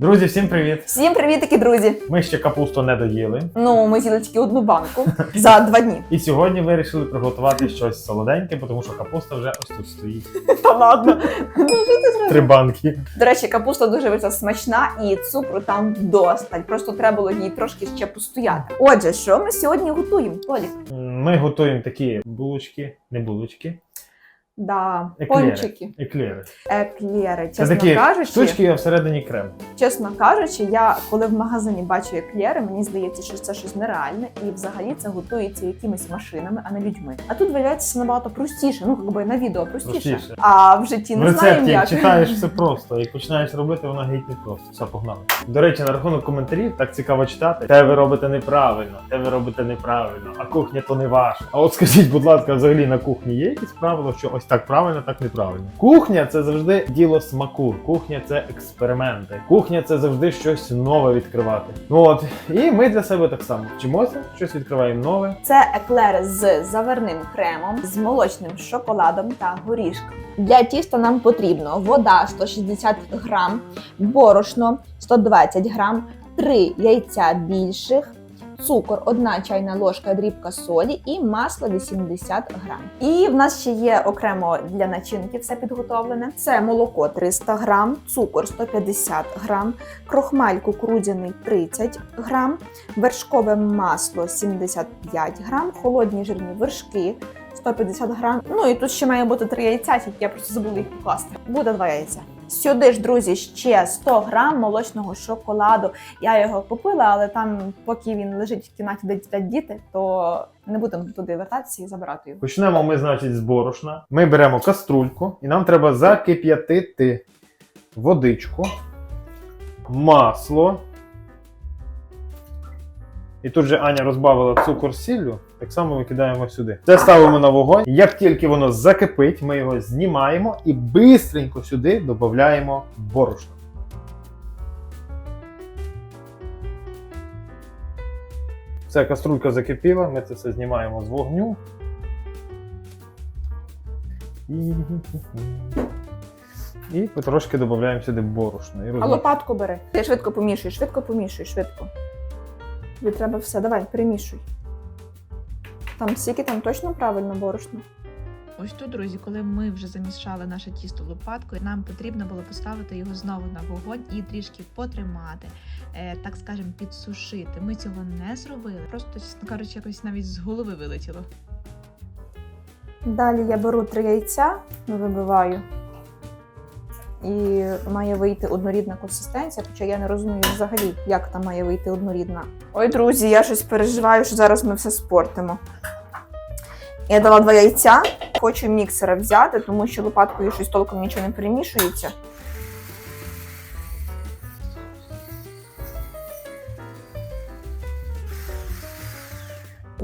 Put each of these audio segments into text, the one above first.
Друзі, всім привіт! Всім привітики, друзі! Ми ще капусту не доїли. Ну, ми з'їли тільки одну банку за два дні. І сьогодні вирішили приготувати щось солоденьке, тому що капуста вже ось тут стоїть. Та ладно. Ну, що ти зробив? Три банки. До речі, капуста дуже вийшла смачна і цукру там вдосталь. Просто треба було їй трошки ще постояти. Отже, що ми сьогодні готуємо? Толік? Ми готуємо такі булочки, не булочки, Да, Еклери. пончики, еклери. еклери. Це Чесно такі кажучи, штучки, а всередині крем. чесно кажучи, я коли в магазині бачу еклери, мені здається, що це щось нереальне, і взагалі це готується якимись машинами, а не людьми. А тут виявляється набагато простіше. Ну якби на відео простіше, Простіше. а в житті В не знаємо рецепті як. читаєш все просто, і починаєш робити, воно геть не просто. Все, погнали. До речі, на рахунок коментарів так цікаво читати. Те ви робите неправильно, те ви робите неправильно, а кухня то не ваша. А от скажіть, будь ласка, взагалі на кухні є якісь правила, що ось так правильно, так неправильно. Кухня це завжди діло смаку. Кухня це експерименти. Кухня це завжди щось нове відкривати. Ну от і ми для себе так само вчимося, щось відкриваємо нове. Це еклери з заварним кремом, з молочним шоколадом та горішком. Для тіста нам потрібно вода 160 грам, борошно 120 грам, 3 яйця більших, цукор 1 чайна ложка, дрібка солі і масло 80 грам. І в нас ще є окремо для начинки все підготовлене. Це молоко 300 грам, цукор 150 грам, крохмаль кукурудзяний 30 грам, вершкове масло 75 грам, холодні жирні вершки 150 грам. Ну і тут ще має бути 3 яйця, тільки я просто забула їх покласти. Буде 2 яйця. Сюди ж, друзі, ще 100 грам молочного шоколаду. Я його купила, але там, поки він лежить в кімнаті, де сплять діти, то не будемо туди вертатися і забирати його. Почнемо ми, значить, з борошна. Ми беремо каструльку, і нам треба закип'ятити водичку, масло. І тут же Аня розбавила цукор сіллю, так само викидаємо сюди. Це ставимо на вогонь. Як тільки воно закипить, ми його знімаємо і бистренько сюди додаємо борошно. Все, каструлька закипіла, ми це все знімаємо з вогню. І, і потрошки додаємо сюди борошно. І А лопатку бери. Ти швидко помішуй, швидко помішуй, швидко. Тобі треба все, давай, перемішуй. Там скільки там точно правильно борошно? Ось тут, друзі, коли ми вже замішали наше тісто лопаткою, нам потрібно було поставити його знову на вогонь і трішки потримати, е, так скажемо, підсушити. Ми цього не зробили. Просто, чесно кажучи, якось навіть з голови вилетіло. Далі я беру три яйця, вибиваю. І має вийти однорідна консистенція, хоча я не розумію взагалі, як там має вийти однорідна. Ой, друзі, я щось переживаю, що зараз ми все спортимо. Я дала два яйця, хочу міксера взяти, тому що лопаткою щось толком нічого не перемішується.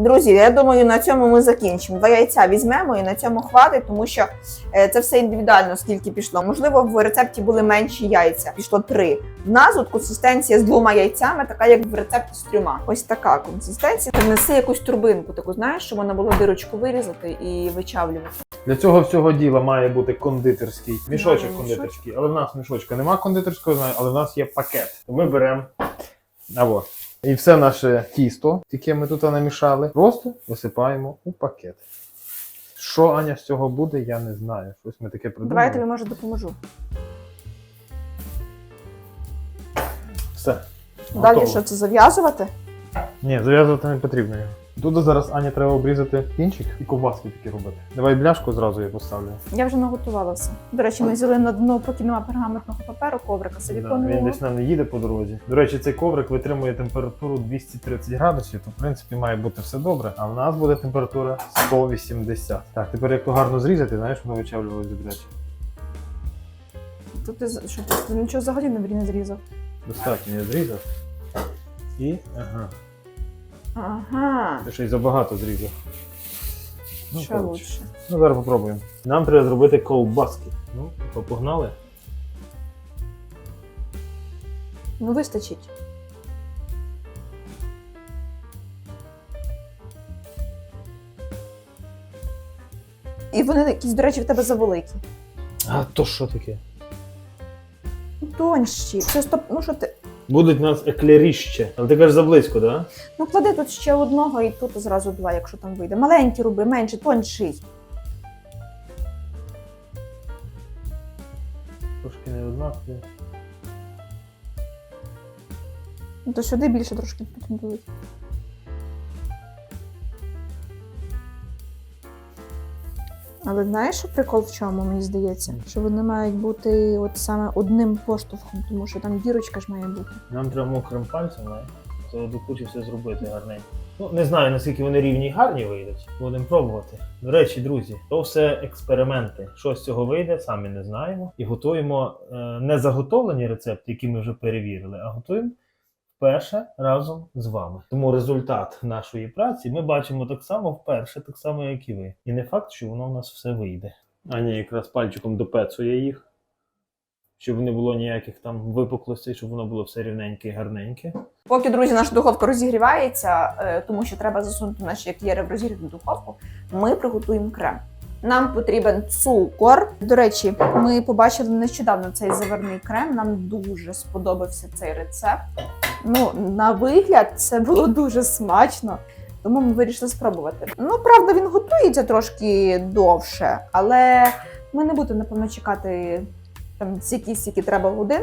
Друзі, я думаю, на цьому ми закінчимо. Два яйця візьмемо і на цьому хватить, тому що е, це все індивідуально, скільки пішло. Можливо, в рецепті були менші яйця, пішло три. В нас от консистенція з двома яйцями, така як в рецепті з трьома. Ось така консистенція. Принеси якусь турбинку, таку знаєш, щоб можна було дирочку вирізати і вичавлювати. Для цього всього діла має бути кондитерський мішочок мішочок. кондитерський. Але в нас мішочка нема кондитерського, але в нас є пакет. Ми беремо або. І все наше тісто, яке ми тут намішали, просто висипаємо у пакет. Що Аня з цього буде, я не знаю. Щось ми таке придумали. Давай я тобі може допоможу. Все. Далі Готово. що це зав'язувати? Ні, зав'язувати не потрібно його. Тут зараз Ані треба обрізати кінчик і ковбаски такі робити. Давай бляшку зразу я поставлю. Я вже наготувала все. До речі, ми взяли на дно, поки немає пергаментного паперу, коврика Да, він десь нам не їде по дорозі. До речі, цей коврик витримує температуру 230 градусів, то в принципі має бути все добре. А в нас буде температура 180. Так, тепер як то гарно зрізати, знаєш, воно вичавлювалося добряче. Тут ти, що, ти, нічого взагалі не зрізав. Достатньо я зрізав. І. Ага. Ага. Ти ще й забагато зрізав. Ну, Ще коротше. лучше. Ну, зараз попробуємо. Нам треба зробити ковбаски. Ну, то погнали. Ну, вистачить. І вони якісь, до речі, в тебе завеликі. А то що таке? тонші. Це стоп, ну що ти? Будуть у нас еклеріще. Але ти кажеш заблизько, так? Да? Ну клади тут ще одного і тут зразу два, якщо там вийде. Маленькі роби, менше, тонший. Трошки не однакові. Ну, то сюди більше трошки потім будуть. Але знаєш, що прикол в чому, мені здається? Що вони мають бути от саме одним поштовхом, тому що там дірочка ж має бути. Нам треба мокрим пальцем, не? Це до кучі все зробити гарненько. Ну, не знаю, наскільки вони рівні і гарні вийдуть. Будемо пробувати. До речі, друзі, то все експерименти. Що з цього вийде, самі не знаємо. І готуємо е, не заготовлені рецепти, які ми вже перевірили, а готуємо вперше разом з вами. Тому результат нашої праці ми бачимо так само вперше, так само, як і ви. І не факт, що воно у нас все вийде. Аня якраз пальчиком допецує їх щоб не було ніяких там випуклостей, щоб воно було все рівненьке і гарненьке. Поки, друзі, наша духовка розігрівається, е, тому що треба засунути наші еклери в розігріту духовку, ми приготуємо крем. Нам потрібен цукор. До речі, ми побачили нещодавно цей заварний крем. Нам дуже сподобався цей рецепт. Ну, на вигляд, це було дуже смачно. Тому ми вирішили спробувати. Ну, правда, він готується трошки довше, але ми не будемо, напевно, чекати там стільки, стільки треба годин.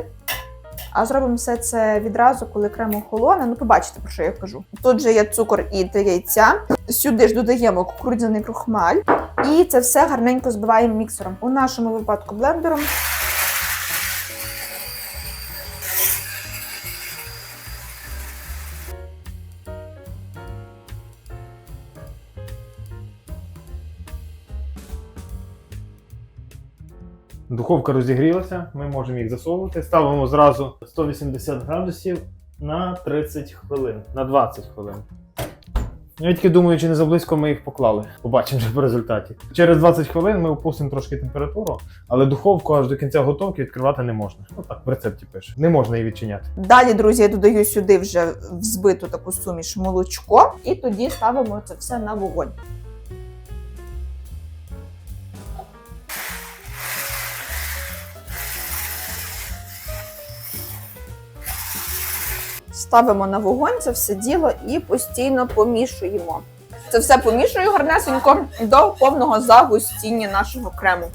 А зробимо все це відразу, коли крем охолоне. Ну, побачите, про що я кажу. Тут же є цукор і три яйця. Сюди ж додаємо кукурудзяний крухмаль, І це все гарненько збиваємо міксером. У нашому випадку блендером. Духовка розігрілася, ми можемо їх засовувати. Ставимо зразу 180 градусів на 30 хвилин, на 20 хвилин. Я тільки думаю, чи не заблизько ми їх поклали. Побачимо вже по результаті. Через 20 хвилин ми опустимо трошки температуру, але духовку аж до кінця готовки відкривати не можна. Ну так, в рецепті пише. Не можна її відчиняти. Далі, друзі, я додаю сюди вже взбиту таку суміш молочко, і тоді ставимо це все на вогонь. Ставимо на вогонь це все діло і постійно помішуємо. Це все помішую гарнесенько до повного загустіння нашого крему.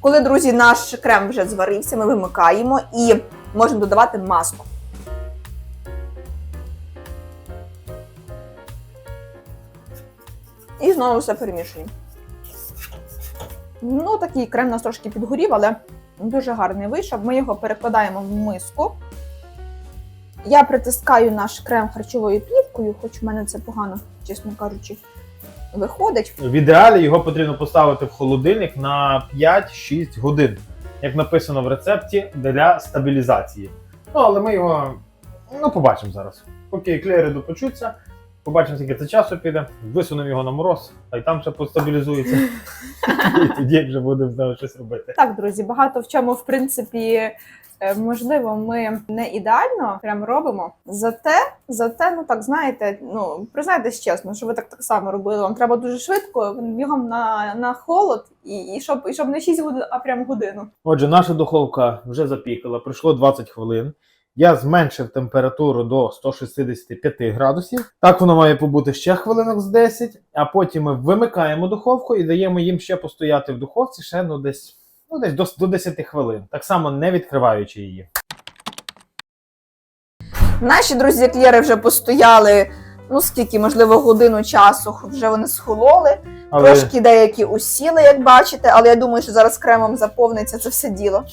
Коли, друзі, наш крем вже зварився, ми вимикаємо і можемо додавати масло. І знову все перемішуємо. Ну, такий крем нас трошки підгорів, але дуже гарний вийшов. Ми його перекладаємо в миску. Я притискаю наш крем харчовою плівкою, хоч в мене це погано, чесно кажучи, виходить. В ідеалі його потрібно поставити в холодильник на 5-6 годин, як написано в рецепті для стабілізації. Ну, але ми його ну, побачимо зараз. Поки еклери допечуться, побачимо, скільки це часу піде, висунемо його на мороз, а й там ще постабілізується. І тоді вже будемо з ним щось робити. Так, друзі, багато в чому, в принципі, е, можливо, ми не ідеально прям робимо. Зате, зате, ну так знаєте, ну признайтесь чесно, що ви так так само робили. Вам треба дуже швидко бігом на, на холод, і, і щоб і щоб не 6 годин, а прям годину. Отже, наша духовка вже запікала, пройшло 20 хвилин. Я зменшив температуру до 165 градусів. Так воно має побути ще хвилинок з 10, а потім ми вимикаємо духовку і даємо їм ще постояти в духовці ще ну, десь, ну, десь до, до 10 хвилин, так само не відкриваючи її. Наші друзі клєри вже постояли. Ну скільки, можливо, годину часу вже вони схололи. Але Трошки деякі усіли, як бачите, але я думаю, що зараз кремом заповниться це все діло.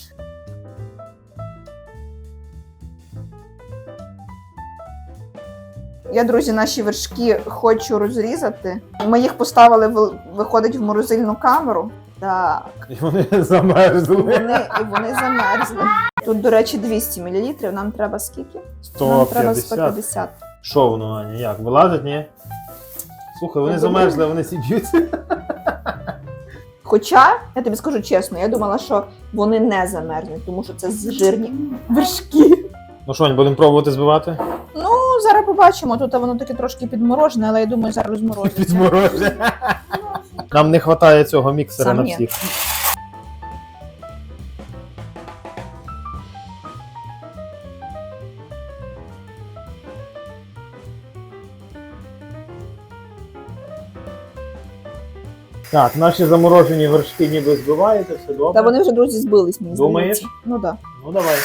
Я, друзі, наші вершки хочу розрізати. Ми їх поставили в- виходить в морозильну камеру. Так, і вони замерзли. вони, і вони замерзли. Тут, до речі, 200 мл. Нам треба скільки? Нам треба 150. 150. Що воно, Аня, як? Вилазить, ні? Слухай, вони замерзли, вони сіб'ються. Хоча, я тобі скажу чесно, я думала, що вони не замерзнуть, тому що це жирні вершки. Ну що, будемо пробувати збивати? Ну, зараз побачимо. Тут воно таке трошки підморожене, але я думаю, зараз розморозиться. Підморожене. Нам не вистачає цього міксера Сам на ні. всіх. Так, наші заморожені вершки ніби збиваються, все добре. Та вони вже, друзі, збились, мені Думаєш? здається. Ну так. Ну давай.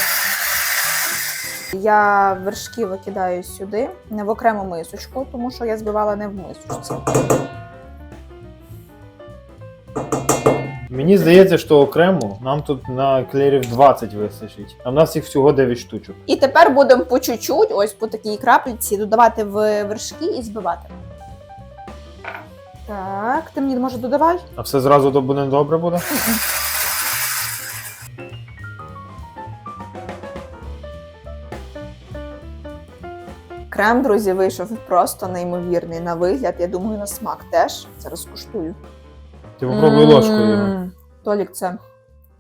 Я вершки викидаю сюди, не в окрему мисочку, тому що я збивала не в мисочці. Мені здається, що окремо нам тут на клерів 20 вистачить, а в нас їх всього 9 штучок. І тепер будемо по чуть-чуть, ось по такій крапліці, додавати в вершки і збивати. Так, ти мені може додавай? А все зразу буде добре буде? Крем, друзі, вийшов просто неймовірний на вигляд. Я думаю, на смак теж. Зараз куштую. Ти попробуй ложкою. його. М, Толік, це.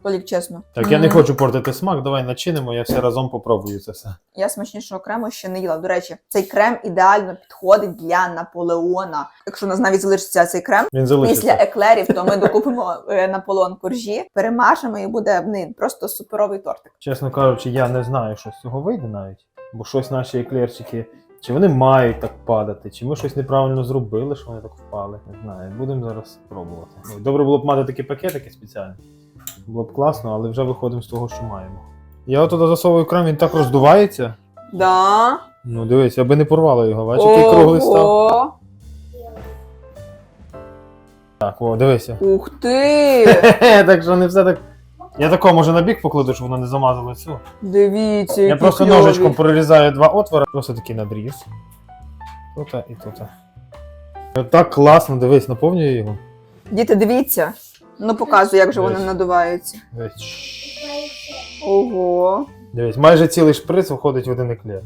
Толік, чесно. Так, я не М. хочу портити смак, давай начинимо, я все разом попробую це все. Я смачнішого крему ще не їла. До речі, цей крем ідеально підходить для Наполеона. Якщо у нас навіть залишиться цей крем Він після залишиться. еклерів, то ми докупимо е, Наполеон коржі, перемажемо і буде ну, просто суперовий тортик. Чесно кажучи, я не знаю, що з цього вийде навіть. Бо щось наші еклерчики, чи вони мають так падати, чи ми щось неправильно зробили, що вони так впали. Не знаю. Будемо зараз пробувати. Ну, Добре було б мати такі пакетики спеціальні. Було б класно, але вже виходимо з того, що маємо. Я от туди засовую крем, він так роздувається. Да. Ну дивись, аби не порвало його, бачиш, який круглий став. Так, о, дивися. Ух ти! так що не все так. Я такого може на бік покладу, щоб воно не замазало цю. Дивіться, Я які просто кльові. ножичком прорізаю два отвори, просто такий надріз. Тут і тут. Так класно, дивись, наповнюю його. Діти, дивіться. Ну показую, як же вони Дивись. надуваються. Дивись. Ого. Дивись, майже цілий шприц входить в один еклер.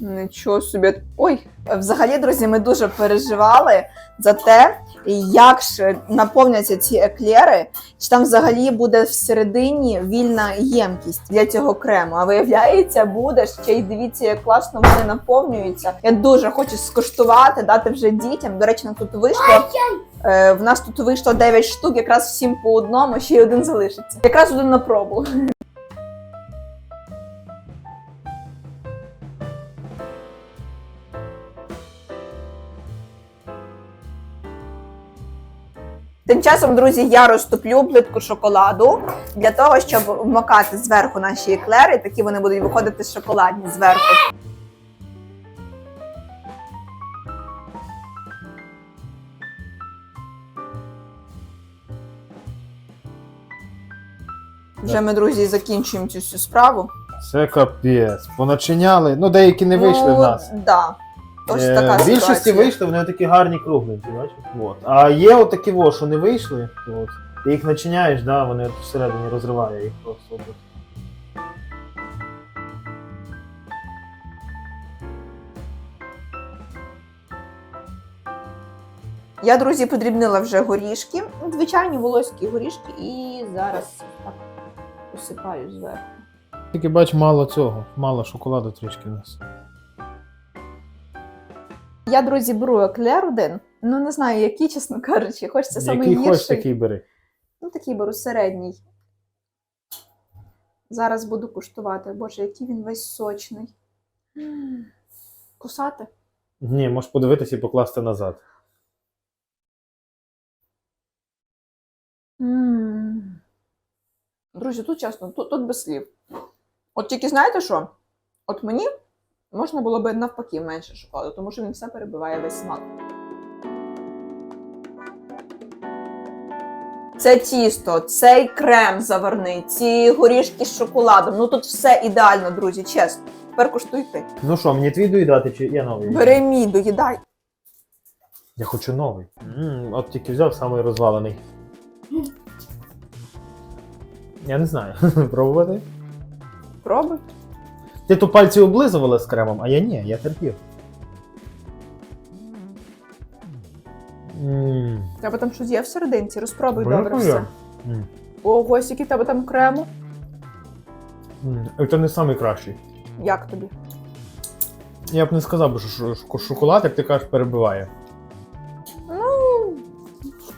Нічого собі. Ой, взагалі, друзі, ми дуже переживали за те, як ж наповняться ці еклери, чи там взагалі буде всередині вільна ємкість для цього крему. А виявляється, буде ще й дивіться, як класно вони наповнюються. Я дуже хочу скуштувати, дати вже дітям. До речі, нам тут вийшло. Е, в нас тут вийшло 9 штук, якраз всім по одному, ще й один залишиться. Якраз один на пробу. Тим часом, друзі, я розтоплю плитку шоколаду для того, щоб вмокати зверху наші еклери. Такі вони будуть виходити шоколадні зверху. Вже ми, друзі, закінчуємо цю всю справу. Це капець. Поначиняли. Ну, деякі не вийшли ну, в нас. Да. Ось Е, така в більшості ситуація. вийшли, вони такі гарні кругленькі, бачиш? От. А є отакі во, що не вийшли. От. Ти їх начиняєш, да, вони от всередині розриває їх просто. От. Я, друзі, подрібнила вже горішки, звичайні волоські горішки, і зараз так посипаю зверху. Тільки бач, мало цього, мало шоколаду трішки в нас. Я, друзі, беру еклер один. Ну не знаю, який, чесно кажучи, хочеться саме Який хочеш, такий бери. Ну, такий беру середній. Зараз буду куштувати. Боже, який він весь сочний. Кусати? Ні, можеш подивитися і покласти назад. М. Друзі, тут чесно, тут, тут без слів. От тільки знаєте що? От мені можна було би навпаки менше шоколаду, тому що він все перебиває весь смак. Це тісто, цей крем заварний, ці горішки з шоколадом. Ну тут все ідеально, друзі, чесно. Тепер куштуй ти. Ну що, мені твій доїдати чи я новий? Бери мій, доїдай. Я хочу новий. м от тільки взяв самий розвалений. Я не знаю. Пробувати? Пробуй. Ти то пальці облизувала з кремом, а я ні, я терпів. М, Тебе там щось є всерединці, розпробуй добре я. все. м, Ого, скільки тебе там крему. м. Це не найкращий. Як тобі? Я б не сказав, би, що шоколад, як ти кажеш, перебиває. Ну,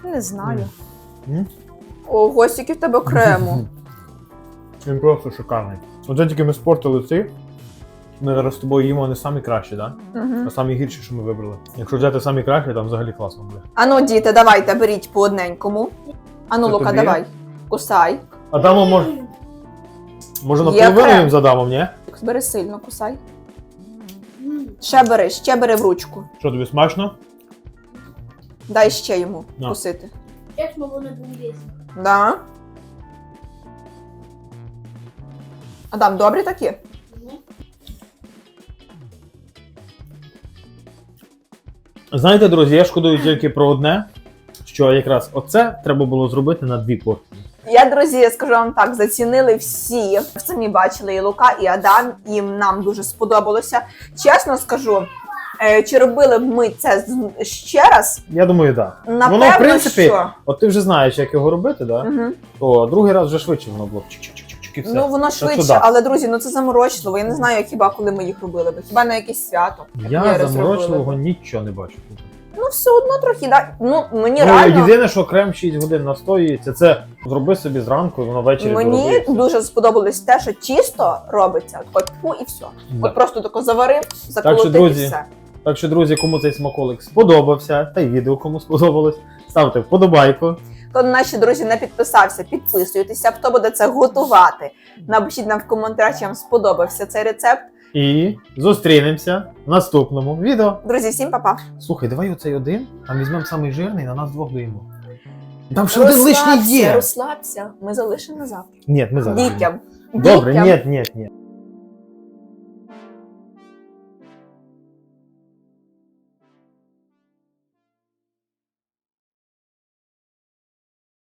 не знаю. М? Ого, скільки в тебе крему. Він просто шикарний. Оце тільки ми спортили ці. Ми зараз з тобою їмо не самі кращі, так? Мгм. А самі гірші, що ми вибрали. Якщо взяти самі кращі, там взагалі класно буде. Ану, діти, давайте, беріть по одненькому. Ану, Це Лука, тобі? давай. Кусай. Адамо може. Може Є наполовину крем. їм з Адамом, ні? Бери сильно, кусай. Ще бери, ще бери в ручку. Що тобі смачно? Дай ще йому На. кусити. Як ми вони були? Да. Адам, добрі такі? Знаєте, друзі, я шкодую тільки про одне, що якраз оце треба було зробити на дві порції. Я, друзі, я скажу вам так, зацінили всі. Самі бачили і Лука, і Адам, і нам дуже сподобалося. Чесно скажу, е, чи робили б ми це ще раз? Я думаю, так. Напевно, Воно, в принципі, що. от ти вже знаєш, як його робити, да? Угу. то другий раз вже швидше воно було. б Чик-чик-чик-чик і все. Ну воно швидше, да. але друзі, ну це заморочливо. Я не знаю, хіба коли ми їх робили би. Хіба на якесь свято. Я заморочливого нічого не бачу. Ну все одно трохи, да. Ну мені Ну, реально. єдине, що крем 6 годин настоюється, це зроби собі зранку, і воно ввечері Мені доробиться. дуже сподобалось те, що тісто робиться, от фу і все. Да. От просто тако заварив, заколотив друзі, і все. Так що, друзі, кому цей смаколик сподобався, та й відео кому сподобалось, ставте вподобайку. Хто наші друзі не підписався, підписуйтеся. Хто буде це готувати? Напишіть нам в коментарях, чи вам сподобався цей рецепт. І зустрінемося в наступному відео. Друзі, всім па-па. Слухай, давай оцей один, там візьмемо самий жирний, на нас двох доїмо. Там ще один лишній є. Розслабся, ми залишимо завтра. Ні, ми зараз. Дітям. Добре, Дітям. ні, ні, ні.